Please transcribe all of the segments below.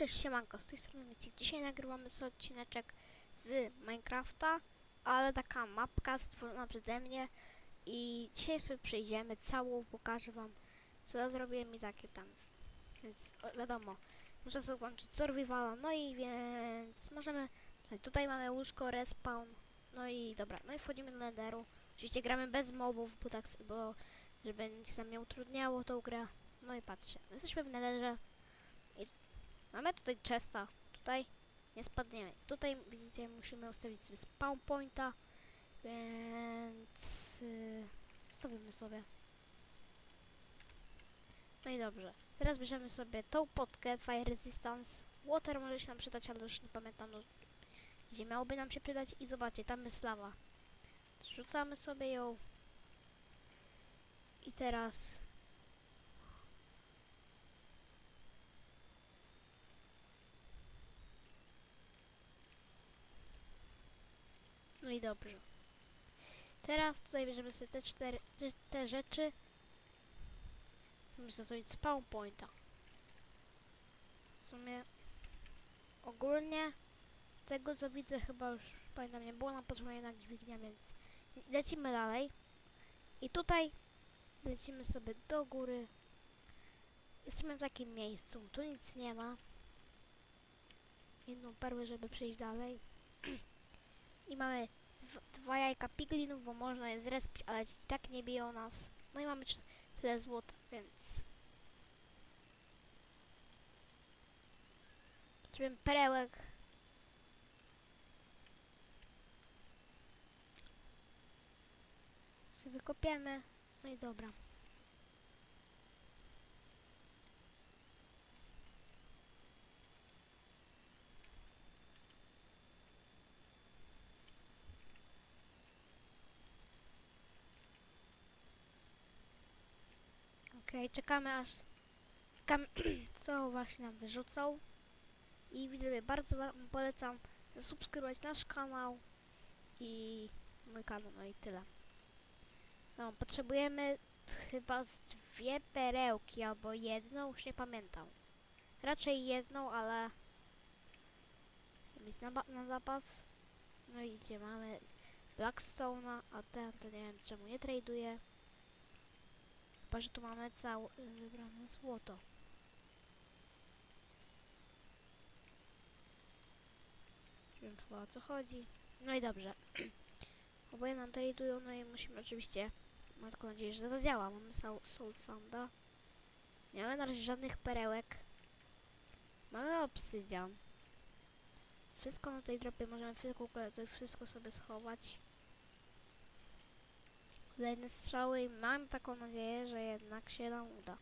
Cześć, siemanko, z tej strony Mystic. Dzisiaj nagrywamy sobie odcineczek z Minecrafta, ale taka mapka stworzona przeze mnie i dzisiaj sobie przejdziemy całą, pokażę wam co ja zrobiłem i takie tam. Więc wiadomo, muszę sobie włączyć survivala, no i więc możemy, tutaj mamy łóżko, respawn, no i dobra, no i wchodzimy do netheru. Oczywiście gramy bez mobów, bo tak, bo żeby nic nam nie utrudniało tą grę. No i patrzcie, no jesteśmy w netherze. Mamy tutaj chesta. Tutaj nie spadniemy. Tutaj widzicie musimy ustawić sobie spawn pointa. Więc yy, stawimy sobie. No i dobrze. Teraz bierzemy sobie tą potkę Fire Resistance. Water może się nam przydać, ale już nie pamiętam no, gdzie miałoby nam się przydać. I zobaczcie, tam jest lawa. Rzucamy sobie ją. I teraz No i dobrze. Teraz tutaj bierzemy sobie te cztery, te, te rzeczy. Musimy zastosować spawn pointa. W sumie ogólnie z tego co widzę chyba już pamiętam nie było nam potrzebna jednak dźwignia, więc lecimy dalej. I tutaj lecimy sobie do góry. Jesteśmy w takim miejscu. Tu nic nie ma. Jedną perłę, żeby przejść dalej. I mamy dwa jajka piglinów, bo można je zrespić, ale tak nie biją nas. No i mamy tyle złota, więc... Potrzebujemy perełek. Sobie wykopiemy. No i dobra. Okej, czekamy aż... Czekamy, co właśnie nam wyrzucą. I widzowie, bardzo wam polecam zasubskrybować nasz kanał i mój kanał, no i tyle. No, potrzebujemy chyba z dwie perełki albo jedną, już nie pamiętam. Raczej jedną, ale mieć na, na zapas. No i gdzie mamy Blackstone'a, a ten to nie wiem czemu nie traduje. Chyba, że tu mamy całe wybrane złoto. Wiem chyba o co chodzi. No i dobrze. Oboje nam tradują, no i musimy oczywiście... Mam taką nadzieję, że to zadziała. Mamy soul, Sanda. Nie mamy na razie żadnych perełek. Mamy obsydian. Wszystko na tej dropie możemy wszystko, to wszystko sobie schować. Kolejne strzały i mam taką nadzieję, że jednak się nam uda.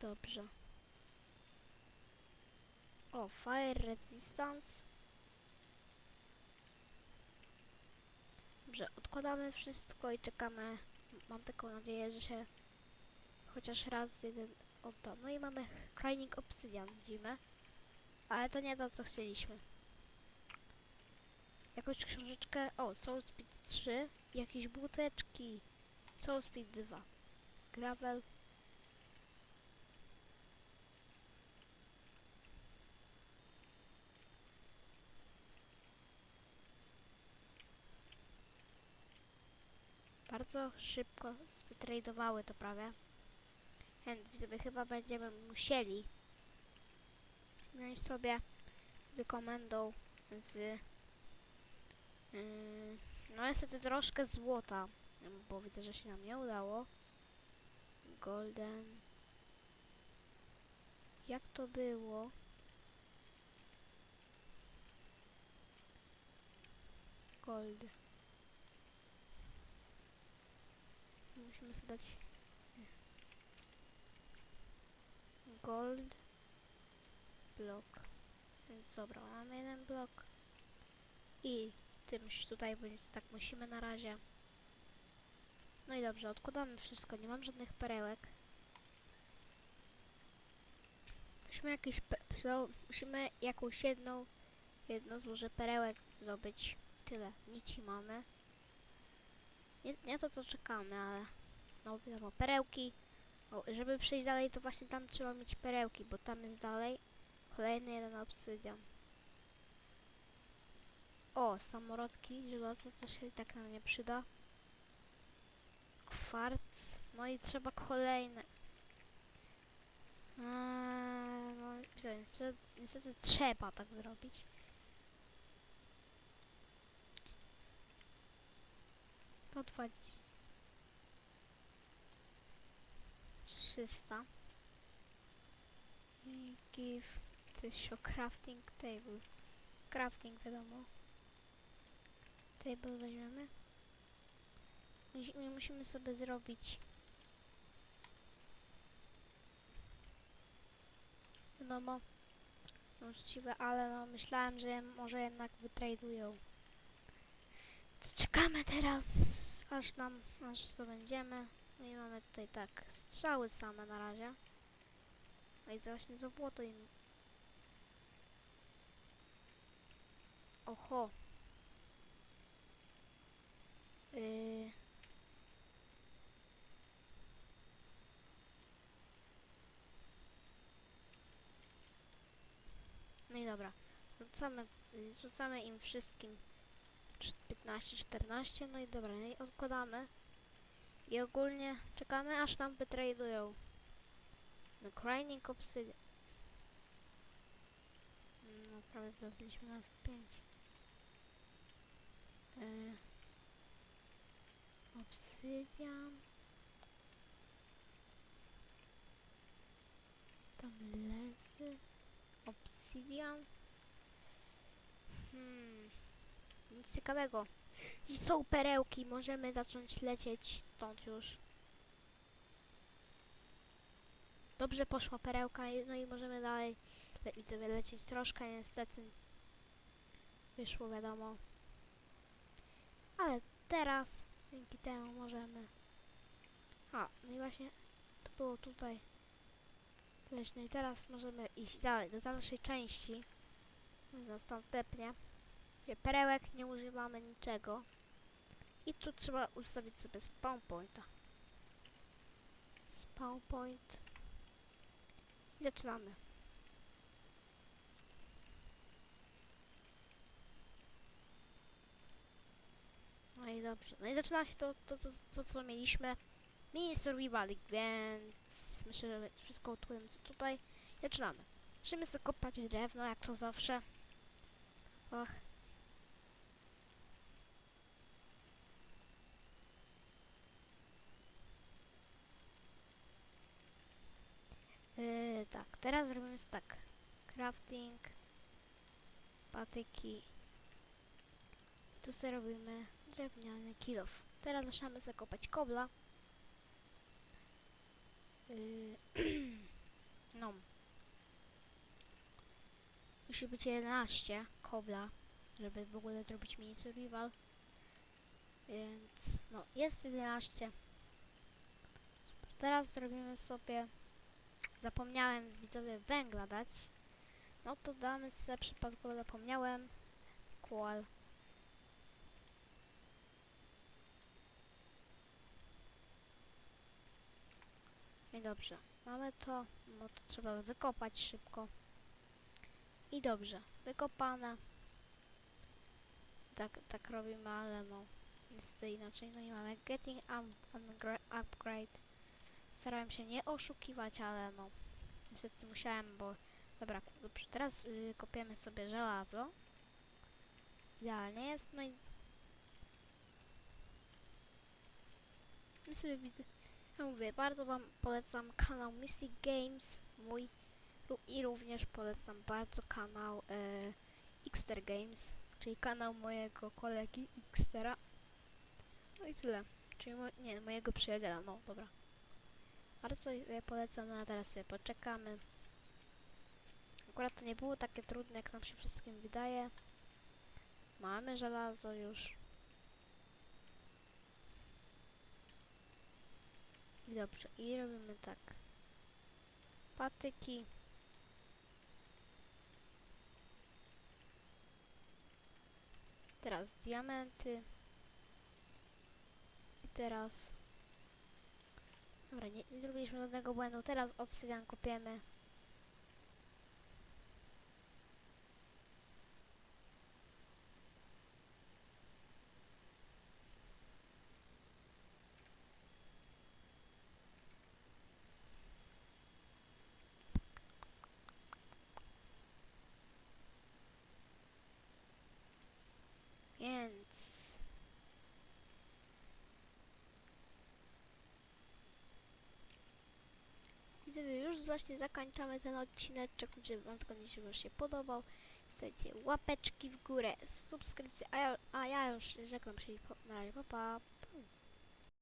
Dobrze. O, fire resistance. Dobrze, odkładamy wszystko i czekamy. Mam taką nadzieję, że się chociaż raz jeden odda. No i mamy Crying Obsidian, widzimy. Ale to nie to, co chcieliśmy. Jakąś książeczkę. O, Soul Speed 3. Jakieś buteczki. Soul Speed 2. Gravel. Bardzo szybko wytradowały to prawie. Więc widzowie chyba będziemy musieli wziąć sobie z komendą z no niestety troszkę złota, bo widzę, że się nam nie udało. Golden. Jak to było? Gold. Musimy sobie dać gold blok. Więc dobra, mamy jeden blok i czymś tutaj, więc tak musimy na razie. No i dobrze, odkładamy wszystko, nie mam żadnych perełek. Musimy jakieś, musimy jakąś jedną, jedno złoże perełek zdobyć. Tyle, nic mamy. Nie, nie to co czekamy, ale no wiadomo, perełki O, żeby przejść dalej, to właśnie tam trzeba mieć perełki, bo tam jest dalej kolejny jeden obsydian. O, samorodki, żelazo to się i tak nam nie przyda. Kwarc, no i trzeba kolejne. Eee, no niestety, niestety trzeba tak zrobić. To 20. 300. I give coś o crafting table. Crafting wiadomo. Table weźmiemy. My musimy sobie zrobić wiadomo uczciwe, ale no myślałem, że może jednak wytradują. Czekamy teraz, aż nam, aż zdobędziemy. No i mamy tutaj tak, strzały same na razie. No i właśnie za błoto im. Oho. Yy. No i dobra. Rzucamy, y, rzucamy im wszystkim 15-14, no i dobra, no i odkładamy. I ogólnie czekamy aż nam wytradują. No Grinding Obsidian. No prawie wleźliśmy na 5. Yy. Obsydian. Tam lezy. Obsydian. Hmm. Nic ciekawego. I są perełki, możemy zacząć lecieć stąd już. Dobrze poszła perełka, no i możemy dalej le widzowie lecieć troszkę, niestety wyszło wiadomo. Ale teraz dzięki temu możemy. A, no i właśnie to było tutaj. Leśno i teraz możemy iść dalej, do dalszej części. Nas tam tepnie. Gdzie Perełek nie używamy niczego. I tu trzeba ustawić sobie spawn pointa. Spawn point. I zaczynamy. No i dobrze. No i zaczyna się to, to, to, to co mieliśmy. Mini survivalik, więc myślę, że wszystko utworzymy co tutaj. Zaczynamy. Musimy zakopać drewno, jak to zawsze. Ach. Yy, tak, teraz robimy tak. Crafting, patyki. Tu sobie robimy drewniany kilof. Teraz zaczynamy zakopać kobla. Yy, no. Musi być 11 kobla, żeby w ogóle zrobić mini survival. Więc no, jest 11. Super. Teraz zrobimy sobie Zapomniałem widzowie węgla dać. No to damy sobie przypadkowo zapomniałem. Kual. Dobrze. Mamy to. No to trzeba wykopać szybko. I dobrze. Wykopane. Tak, tak robimy, ale no. Niestety inaczej. No i mamy getting upgra- upgrade. Starałem się nie oszukiwać, ale no niestety musiałem, bo dobra, dobrze, teraz y, kopiemy sobie żelazo. Idealnie jest, no i my sobie widzę, ja mówię, bardzo wam polecam kanał Missy Games, mój i również polecam bardzo kanał e, Xter Games, czyli kanał mojego kolegi Xtera. No i tyle, czyli mo nie, mojego przyjaciela, no dobra. Bardzo je polecam, no a teraz sobie poczekamy. Akurat to nie było takie trudne, jak nam się wszystkim wydaje. Mamy żelazo już. Dobrze, i robimy tak. Patyki. Teraz diamenty. I teraz Dobra, nie, nie zrobiliśmy żadnego błędu. Teraz obsydian kopiemy. Więc... Widzowie, już właśnie zakończamy ten odcineczek, żeby wam tylko się wam się podobał. Stawicie łapeczki w górę, subskrypcje, a ja, a ja już żegnam się na razie, pa pa.